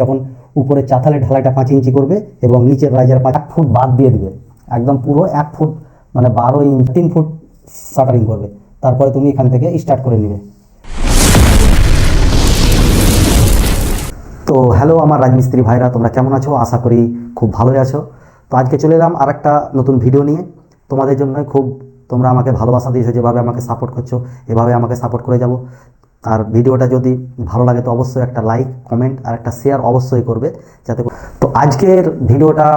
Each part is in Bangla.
যখন উপরে চাতালে ঢালাইটা পাঁচ ইঞ্চি করবে এবং নিচের রাইজার পাঁচ ফুট বাদ দিয়ে দিবে। একদম পুরো এক ফুট মানে বারো ইঞ্চ, তিন ফুট শাটারিং করবে। তারপরে তুমি এখান থেকে স্টার্ট করে নেবে। তো হ্যালো আমার রাজমিস্ত্রি ভাইরা, তোমরা কেমন আছো? আশা করি খুব ভালোই আছো। তো আজকে চলে এলাম আর একটা নতুন ভিডিও নিয়ে। তোমাদের জন্য খুব তোমরা আমাকে ভালোবাসা দিয়েছ, যেভাবে আমাকে সাপোর্ট করছ, এভাবে আমাকে সাপোর্ট করে যাব। আর ভিডিওটা যদি ভালো লাগে, তো অবশ্যই একটা লাইক কমেন্ট আর একটা শেয়ার অবশ্যই করবে যাতে তো আজকের ভিডিওটা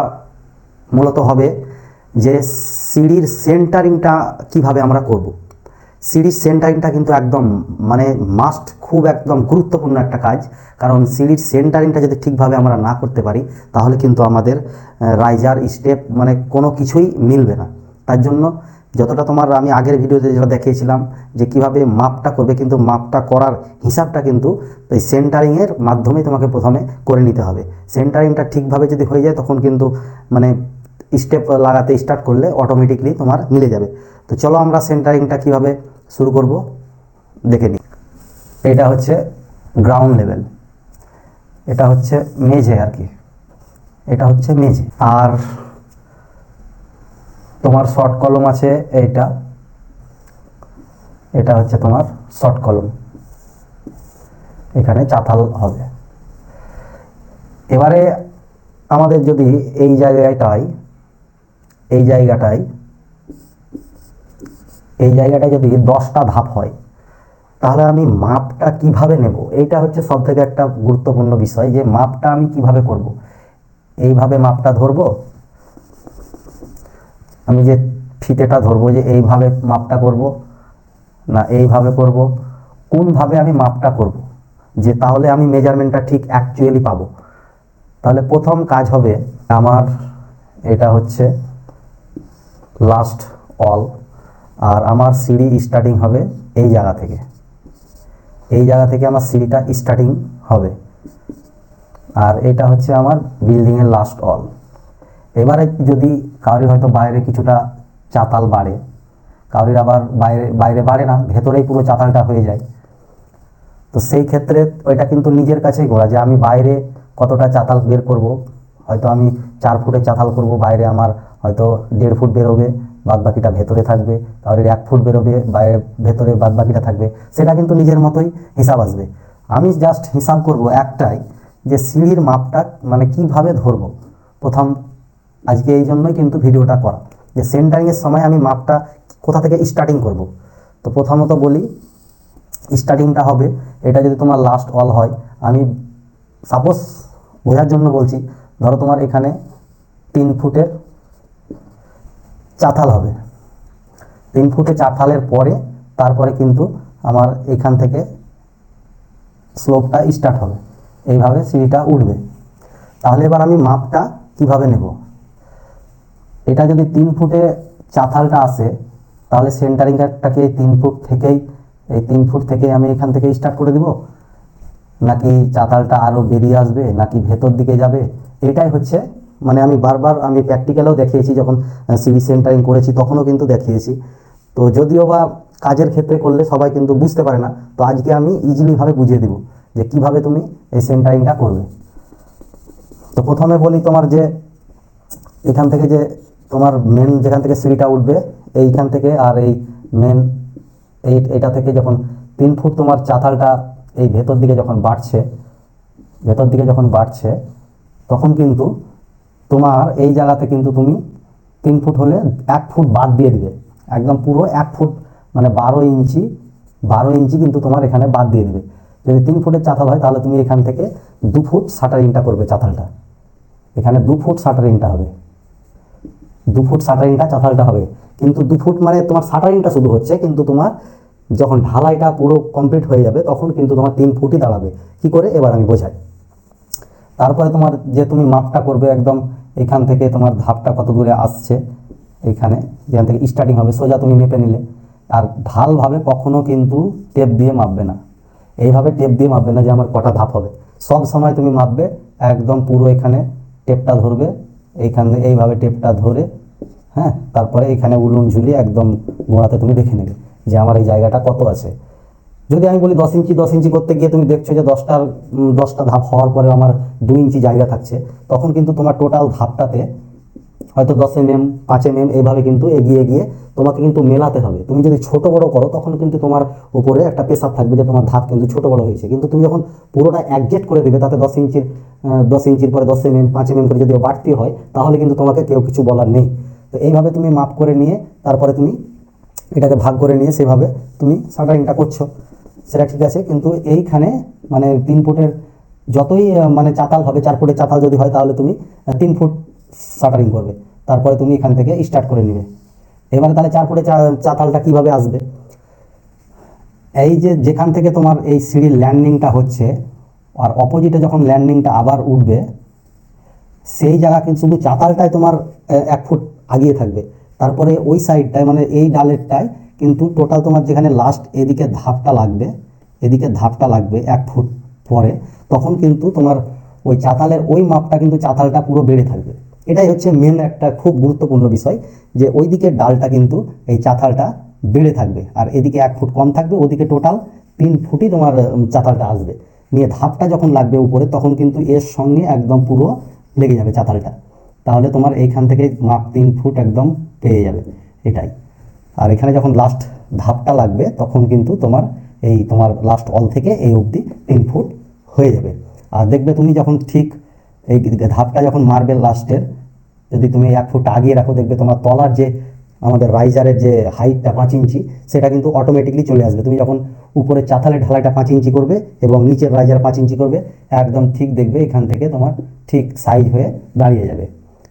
মূলত হবে যে সিঁড়ির সেন্টারিংটা কীভাবে আমরা করব। সিঁড়ির সেন্টারিংটা কিন্তু একদম মানে মাস্ট খুব একদম গুরুত্বপূর্ণ একটা কাজ কারণ সিঁড়ির সেন্টারিংটা যদি ঠিকভাবে আমরা না করতে পারি, তাহলে কিন্তু আমাদের রাইজার স্টেপ মানে কোনো কিছুই মিলবে না তার জন্য যতটা তোমার আমি আগের ভিডিওতে যেটা দেখিয়েছিলাম যে কীভাবে মাপটা করবে, কিন্তু মাপটা করার হিসাবটা কিন্তু এই সেন্টারিংয়ের মাধ্যমে তোমাকে প্রথমে করে নিতে হবে। সেন্টারিংটা ঠিকভাবে যদি হয়ে যায়, তখন কিন্তু মানে স্টেপ লাগাতে স্টার্ট করলে অটোমেটিকলি তোমার মিলে যাবে। তো চলো আমরা সেন্টারিংটা কীভাবে শুরু করব, দেখে নিই। এটা হচ্ছে গ্রাউন্ড লেভেল এটা হচ্ছে মেঝে আর কি। এটা হচ্ছে মেঝে। আর তোমার শর্ট কলম আছে এইটা। এটা হচ্ছে তোমার শর্ট কলম এখানে চাতাল হবে। এবারে আমাদের যদি এই জায়গাটায় এই জায়গাটায় এই জায়গাটায় যদি দশটা ধাপ হয়, তাহলে আমি মাপটা কীভাবে নেব? এইটা হচ্ছে সব থেকে একটা গুরুত্বপূর্ণ বিষয় যে মাপটা আমি কীভাবে করব? এইভাবে মাপটা ধরবো আমি যে ফিতেটা ধরবো, যে এইভাবে মাপটা করব, না এইভাবে করব, কোনভাবে আমি মাপটা করব, যে তাহলে আমি মেজারমেন্টটা ঠিক অ্যাকচুয়ালি পাবো। তাহলে প্রথম কাজ হবে আমার, এটা হচ্ছে লাস্ট অল আর আমার সিঁড়ি স্টার্টিং হবে এই জায়গা থেকে। এই জায়গা থেকে আমার সিঁড়িটা স্টার্টিং হবে। আর এটা হচ্ছে আমার বিল্ডিংয়ের লাস্ট অল এবারে যদি কারোর হয়তো বাইরে কিছুটা চাতাল বাড়ে কারোর আবার বাইরে বাইরে বাড়ে না, ভেতরেই পুরো চাতালটা হয়ে যায়। তো সেই ক্ষেত্রে ওইটা কিন্তু নিজের কাছেই করা যে আমি বাইরে কতটা চাতাল বের করব, হয়তো আমি চার ফুটে চাতাল করব, বাইরে আমার হয়তো দেড় ফুট বেরোবে বাদ বাকিটা ভেতরে থাকবে কারোর এক ফুট বেরোবে, বাইরে, ভেতরে বাদ বাকিটা থাকবে, সেটা কিন্তু নিজের মতোই হিসাব আসবে। আমি জাস্ট হিসাব করব একটাই, যে সিঁড়ির মাপটা মানে কীভাবে ধরবো। প্রথম আজকে এই জন্যই কিন্তু ভিডিওটা করা। যে সেন্টারিংয়ের সময় আমি মাপটা কোথা থেকে স্টার্টিং করব? তো প্রথমত বলি স্টার্টিংটা হবে, এটা যদি তোমার লাস্ট অল হয়, আমি সাপোজ বোঝার জন্য বলছি, ধরো তোমার এখানে তিন ফুটের চাতাল হবে। তিন ফুটে চাতালের পরে তারপরে কিন্তু আমার এখান থেকে স্লোপটা স্টার্ট হবে। এইভাবে সিঁড়িটা উঠবে। তাহলে এবার আমি মাপটা কীভাবে নেব? এটা যদি তিন ফুটে চাতালটা আসে, তাহলে সেন্টারিংটাকে তিন ফুট থেকেই, এই তিন ফুট থেকে আমি এখান থেকে স্টার্ট করে দিব। নাকি চাতালটা আরও বেরিয়ে আসবে, নাকি ভেতর দিকে যাবে? এটাই হচ্ছে মানে আমি বারবার আমি প্র্যাকটিক্যালেও দেখিয়েছি, যখন সিভি সেন্টারিং করেছি, তখনও কিন্তু দেখিয়েছি। তো যদিও বা কাজের ক্ষেত্রে করলে সবাই কিন্তু বুঝতে পারে না, তো আজকে আমি ইজিলিভাবে বুঝিয়ে দেবো যে কীভাবে তুমি এই সেন্টারিংটা করবে। তো প্রথমে বলি তোমার যে, এখান থেকে যে তোমার মেন যেখান থেকে সিঁড়িটা উঠবে, এইখান থেকে আর এই মেন এই, এটা থেকে যখন তিন ফুট তোমার চাতালটা এই ভেতর দিকে যখন বাড়ছে, ভেতর দিকে যখন বাড়ছে, তখন কিন্তু তোমার এই জায়গাতে কিন্তু তুমি তিন ফুট হলে এক ফুট বাদ দিয়ে দিবে। একদম পুরো এক ফুট মানে বারো ইঞ্চি বারো ইঞ্চি কিন্তু তোমার এখানে বাদ দিয়ে দিবে। যদি তিন ফুটের চাতাল হয়, তাহলে তুমি এখান থেকে দু ফুট শাটারিংটা করবে চাতালটা। এখানে দু ফুট শাটারিংটা হবে। দু ফুট শাটারিংটা চাতালটা হবে। কিন্তু দু ফুট মানে তোমার শাটারিংটা শুধু হচ্ছে, কিন্তু তোমার যখন ঢালাইটা পুরো কমপ্লিট হয়ে যাবে, তখন কিন্তু তোমার তিন ফুটই দাঁড়াবে। কি করে? এবার আমি বোঝাই। তারপরে তোমার যে তুমি মাপটা করবে একদম, এখান থেকে তোমার ধাপটা কত দূরে আসছে, এখানে, যেখান থেকে স্টার্টিং হবে, সোজা তুমি মেপে নিলে। আর ঢালভাবে কখনো কিন্তু টেপ দিয়ে মাপবে না। এইভাবে টেপ দিয়ে মাপবে না যে আমার কটা ধাপ হবে। সব সময় তুমি মাপবে, একদম পুরো এখানে টেপটা ধরবে এইখানে এইভাবে টেপটা ধরে হ্যাঁ তারপরে এখানে উলুন ঝুলিয়ে একদম গোড়াতে তুমি দেখে নেবে যে আমার এই জায়গাটা কত আছে। যদি আমি বলি দশ ইঞ্চি দশ ইঞ্চি করতে গিয়ে তুমি দেখছ যে দশটার দশটা ধাপ হওয়ার পরে আমার দু ইঞ্চি জায়গা থাকছে, তখন কিন্তু তোমার টোটাল ধাপটাতে হয়তো দশ এম এম পাঁচ এম এম এইভাবে কিন্তু এগিয়ে গিয়ে তোমাকে কিন্তু মেলাতে হবে। তুমি যদি ছোট বড় করো, তখন কিন্তু তোমার উপরে একটা প্রেসার থাকবে যে তোমার ধাপ কিন্তু ছোট বড় হয়েছে। কিন্তু তুমি যখন পুরোটা অ্যাডজেস্ট করে দেবে, তাতে দশ ইঞ্চির দশ ইঞ্চির পরে দশ এম এম পাঁচ এম এম করে যদি বাড়তি হয়, তাহলে কিন্তু তোমাকে কেউ কিছু বলার নেই। তো এইভাবে তুমি মাপ করে নিয়ে, তারপরে তুমি এটাকে ভাগ করে নিয়ে সেভাবে তুমি শাটারিংটা করছ। সেটা ঠিক আছে, কিন্তু এইখানে মানে তিন ফুটের যতই মানে চাতাল হবে, চার ফুটের চাতাল যদি হয়, তাহলে তুমি তিন ফুট শাটারিং করবে। তারপরে তুমি এখান থেকে স্টার্ট করে নিবে। এবারে তাহলে চার ফুটের চা- চাতালটা কীভাবে আসবে? এই যে যেখান থেকে তোমার এই সিঁড়ির ল্যান্ডিংটা হচ্ছে, আর অপোজিটে যখন ল্যান্ডিংটা আবার উঠবে, সেই জায়গা কিন্তু শুধু চাতালটায় তোমার এক ফুট আগিয়ে থাকবে। তারপরে ওই সাইডটায় মানে এই ডালেরটায় কিন্তু টোটাল তোমার যেখানে লাস্ট এদিকে ধাপটা লাগবে, এদিকে ধাপটা লাগবে এক ফুট পরে, তখন কিন্তু তোমার ওই চাতালের ওই মাপটা কিন্তু চাতালটা পুরো বেড়ে থাকবে। এটাই হচ্ছে মেন একটা খুব গুরুত্বপূর্ণ বিষয় যে ওই দিকের ডালটা কিন্তু এই চাতালটা বেড়ে থাকবে। আর এদিকে এক ফুট কম থাকবে, ওদিকে টোটাল তিন ফুটই তোমার চাতালটা আসবে। নিয়ে ধাপটা যখন লাগবে উপরে, তখন কিন্তু এর সঙ্গে একদম পুরো লেগে যাবে চাতালটা তাহলে তোমার এইখান থেকে মাপ তিন ফুট একদম পেয়ে যাবে, এটাই। আর এখানে যখন লাস্ট ধাপটা লাগবে, তখন কিন্তু তোমার এই তোমার লাস্ট অল থেকে এই অবধি তিন ফুট হয়ে যাবে। আর দেখবে তুমি যখন ঠিক এই ধাপটা যখন মারবে লাস্টের যদি তুমি এক ফুট আগিয়ে রাখো, দেখবে তোমার তলার যে আমাদের রাইজারের যে হাইটটা পাঁচ ইঞ্চি, সেটা কিন্তু অটোমেটিকলি চলে আসবে। তুমি যখন উপরে চাতালের ঢালাইটা পাঁচ ইঞ্চি করবে এবং নিচের রাইজার পাঁচ ইঞ্চি করবে, একদম ঠিক দেখবে এখান থেকে তোমার ঠিক সাইজ হয়ে দাঁড়িয়ে যাবে।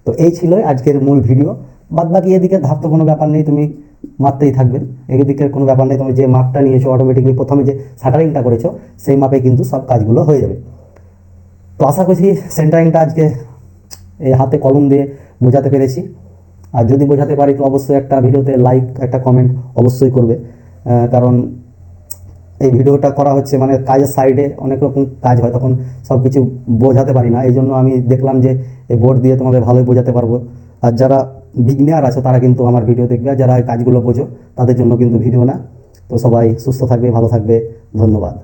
তো এই ছিল আজকের মূল ভিডিও বাদ বাকি এদিকে ধাপ তো কোনো ব্যাপার নেই, তুমি মাপতেই থাকবে। এদিকের কোনো ব্যাপার নেই, তুমি যে মাপটা নিয়েছো অটোমেটিকলি প্রথমে যে শাটারিংটা করেছ, সেই মাপে কিন্তু সব কাজগুলো হয়ে যাবে। তো আশা করছি সেন্টারিংটা আজকে এই হাতে কলম দিয়ে বোঝাতে পেরেছি। আর যদি বোঝাতে পারি তো অবশ্যই একটা ভিডিওতে লাইক একটা কমেন্ট অবশ্যই করবে। কারণ এই ভিডিওটা করা হচ্ছে মানে কাজের সাইডে অনেক রকম কাজ হয়, তখন সব কিছু বোঝাতে পারি না। এই জন্য আমি দেখলাম যে এই বোর্ড দিয়ে তোমাদের ভালোই বোঝাতে পারব। আর যারা বিগনিয়ার আছে, তারা কিন্তু আমার ভিডিও দেখবে। আর যারা কাজগুলো বোঝো, তাদের জন্য কিন্তু ভিডিও না। তো সবাই সুস্থ থাকবে, ভালো থাকবে। ধন্যবাদ।